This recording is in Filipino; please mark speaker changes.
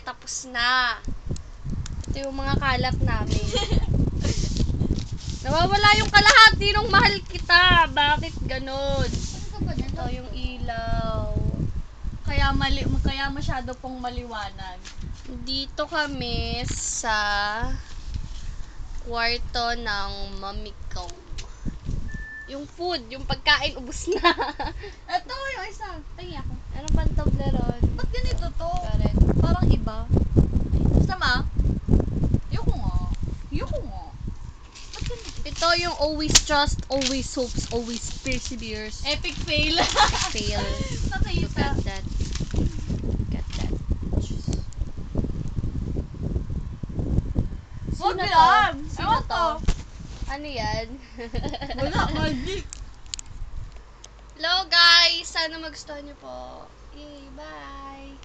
Speaker 1: Tapos na. Ito yung mga kalat namin. Nawawala yung kalahati ng mahal kita. Bakit ganon? Ito yung ilaw.
Speaker 2: Kaya mali, kaya masyado pong maliwanag.
Speaker 1: Dito kami sa kwarto ng mami ko. Yung food, yung pagkain, ubus na.
Speaker 2: Ito yung isa. Tingin ako.
Speaker 1: ano pang Toblerone? Ito yung always trust, always hopes, always perseveres.
Speaker 2: Epic fail.
Speaker 1: Fail. Look
Speaker 2: Nakita.
Speaker 1: at that. Look at that.
Speaker 2: Huwag yan.
Speaker 1: Sino
Speaker 2: Ewan
Speaker 1: to? Ano yan?
Speaker 2: Wala, magic.
Speaker 1: Hello guys! Sana magustuhan niyo po. Yay!